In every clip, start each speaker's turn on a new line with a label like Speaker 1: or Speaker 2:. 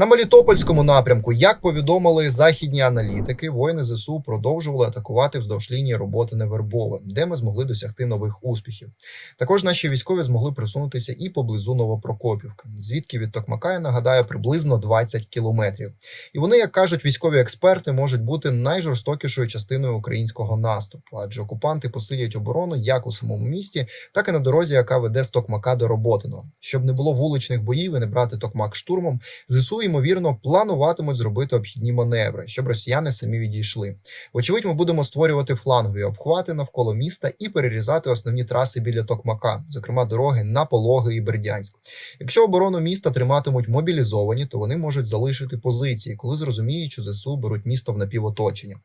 Speaker 1: На Мелітопольському напрямку, як повідомили західні аналітики, воїни ЗСУ продовжували атакувати вздовж лінії роботи Невербове, де ми змогли досягти нових успіхів. Також наші військові змогли присунутися і поблизу Новопрокопівки, звідки від Токмака, я нагадаю, приблизно 20 кілометрів. І вони, як кажуть військові експерти, можуть бути найжорстокішою частиною українського наступу, адже окупанти посилять оборону як у самому місті, так і на дорозі, яка веде з Токмака до Роботиного. Щоб не було вуличних боїв і не брати Токмак штурмом, ЗСУ, ймовірно, плануватимуть зробити обхідні маневри, щоб росіяни самі відійшли. Вочевидь, ми будемо створювати флангові обхвати навколо міста і перерізати основні траси біля Токмака, зокрема дороги на Пологи і Бердянськ. Якщо оборону міста триматимуть мобілізовані, то вони можуть залишити позиції, коли зрозуміють, що ЗСУ беруть місто в напівоточення.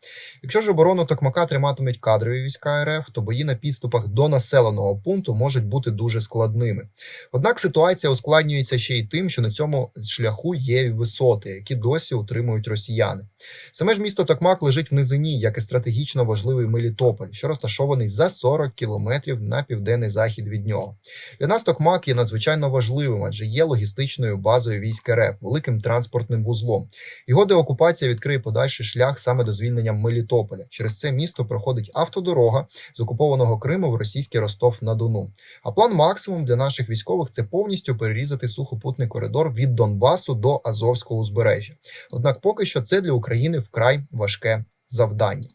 Speaker 1: Якщо ж оборону Токмака триматимуть кадрові війська РФ, то бої на підступах до населеного пункту можуть бути дуже складними. Однак ситуація ускладнюється ще й тим, що на цьому шляху є висоти, які досі утримують росіяни. Саме ж місто Токмак лежить в низині, як і стратегічно важливий Мелітополь, що розташований за 40 кілометрів на південний захід від нього. Для нас Токмак є надзвичайно важливим, адже є логістичною базою військ РФ, великим транспортним вузлом. Його деокупація відкриє подальший шлях саме до звільнення Мелітополя. Через це місто проходить автодорога з окупованого Криму в російський Ростов на Дону. А план максимум для наших військових це повністю перерізати сухопутний коридор від Донбасу до Азовського узбережжя. Однак, поки що це для України вкрай важке завдання.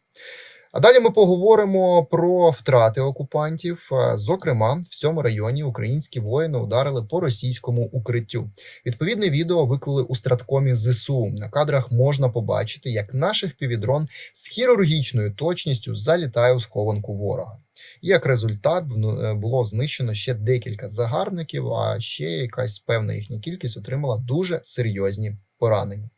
Speaker 1: А далі ми поговоримо про втрати окупантів. Зокрема, в цьому районі українські воїни ударили по російському укриттю. Відповідне відео виклали у страткомі ЗСУ. На кадрах можна побачити, як наш півідрон з хірургічною точністю залітає у схованку ворога. Як результат е, було знищено ще декілька загарбників, а ще якась певна їхня кількість отримала дуже серйозні поранення.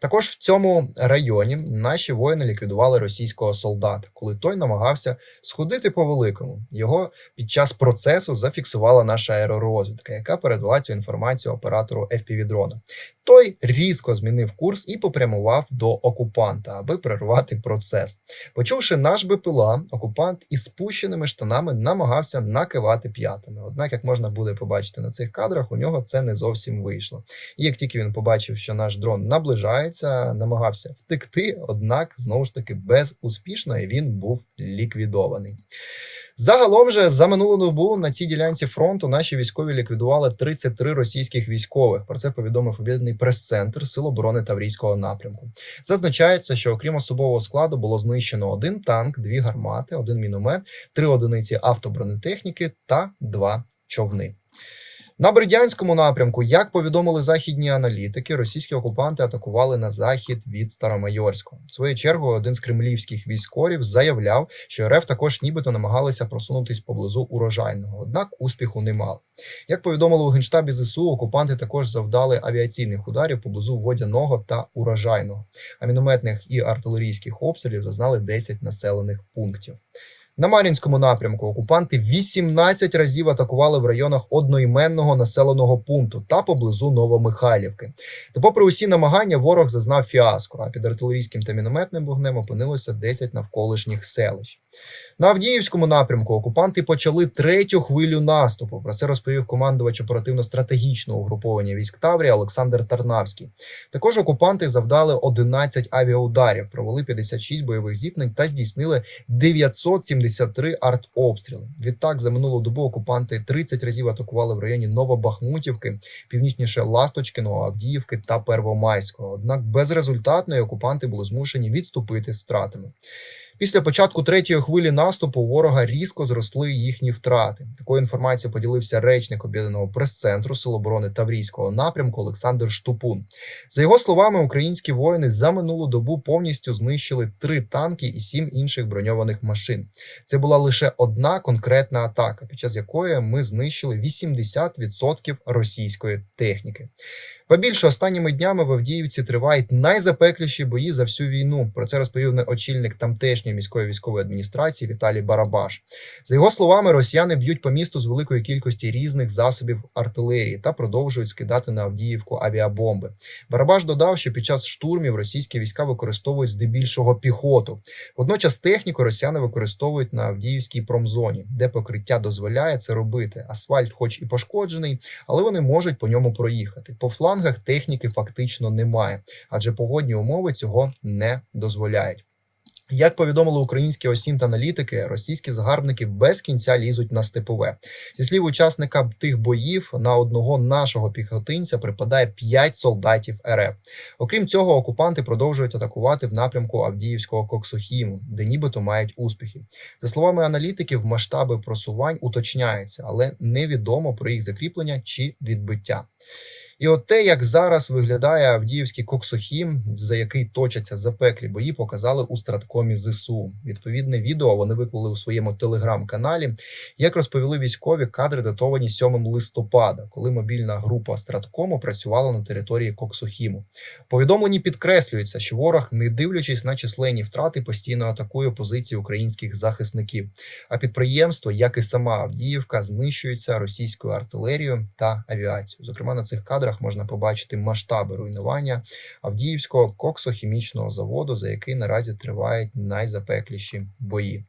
Speaker 1: Також в цьому районі наші воїни ліквідували російського солдата, коли той намагався сходити по великому. Його під час процесу зафіксувала наша аеророзвідка, яка передала цю інформацію оператору FPV-дрона. Той різко змінив курс і попрямував до окупанта, аби перервати процес. Почувши наш БПЛА, окупант із спущеними штанами намагався накивати п'ятами. Однак, як можна буде побачити на цих кадрах, у нього це не зовсім вийшло. І як тільки він побачив, що наш дрон наближається, намагався втекти, однак знову ж таки безуспішно і він був ліквідований. Загалом же за минулу добу на цій ділянці фронту наші військові ліквідували 33 російських військових. Про це повідомив об'єднаний прес-центр Сил оборони Таврійського напрямку. Зазначається, що окрім особового складу було знищено один танк, дві гармати, один міномет, три одиниці автобронетехніки та два човни. На Бердянському напрямку, як повідомили західні аналітики, російські окупанти атакували на захід від Старомайорського. В свою чергу, один з кремлівських військорів заявляв, що РФ також нібито намагалися просунутись поблизу урожайного, однак успіху не мали. Як повідомили у генштабі ЗСУ, окупанти також завдали авіаційних ударів поблизу водяного та урожайного, а мінометних і артилерійських обстрілів зазнали 10 населених пунктів. На Мар'їнському напрямку окупанти 18 разів атакували в районах одноіменного населеного пункту та поблизу Новомихайлівки. Та, попри усі намагання, ворог зазнав фіаско, а під артилерійським та мінометним вогнем опинилося 10 навколишніх селищ. На Авдіївському напрямку окупанти почали третю хвилю наступу. Про це розповів командувач оперативно-стратегічного угруповання військ Таврія Олександр Тарнавський. Також окупанти завдали 11 авіаударів, провели 56 бойових зіткнень та здійснили 973 артобстріли. Відтак за минулу добу окупанти 30 разів атакували в районі Новобахмутівки, північніше Ласточкиного, Авдіївки та Первомайського. Однак безрезультатно окупанти були змушені відступити з втратами. Після початку третьої хвилі наступу ворога різко зросли їхні втрати. Такою інформацією поділився речник об'єднаного прес-центру Сил оборони Таврійського напрямку Олександр Штупун. За його словами, українські воїни за минулу добу повністю знищили три танки і сім інших броньованих машин. Це була лише одна конкретна атака, під час якої ми знищили 80% російської техніки. Ба більше останніми днями в Авдіївці тривають найзапекліші бої за всю війну. Про це розповів очільник тамтешньої міської військової адміністрації Віталій Барабаш. За його словами, росіяни б'ють по місту з великої кількості різних засобів артилерії та продовжують скидати на Авдіївку авіабомби. Барабаш додав, що під час штурмів російські війська використовують здебільшого піхоту. Водночас техніку росіяни використовують на Авдіївській промзоні, де покриття дозволяє це робити. Асфальт, хоч і пошкоджений, але вони можуть по ньому проїхати. По флангу флангах техніки фактично немає, адже погодні умови цього не дозволяють. Як повідомили українські осінт аналітики, російські загарбники без кінця лізуть на степове. Зі слів учасника тих боїв, на одного нашого піхотинця припадає 5 солдатів РФ. Окрім цього, окупанти продовжують атакувати в напрямку Авдіївського Коксохіму, де нібито мають успіхи. За словами аналітиків, масштаби просувань уточняються, але невідомо про їх закріплення чи відбиття. І от те, як зараз виглядає Авдіївський Коксохім, за який точаться запеклі бої, показали у страткомі ЗСУ. Відповідне відео вони виклали у своєму телеграм-каналі. Як розповіли військові, кадри датовані 7 листопада, коли мобільна група страткому працювала на території Коксохіму. В Повідомленні підкреслюється, що ворог, не дивлячись на численні втрати, постійно атакує позиції українських захисників. А підприємство, як і сама Авдіївка, знищується російською артилерією та авіацією. Зокрема, на цих кадрах можна побачити масштаби руйнування Авдіївського коксохімічного заводу, за який наразі тривають найзапекліші бої.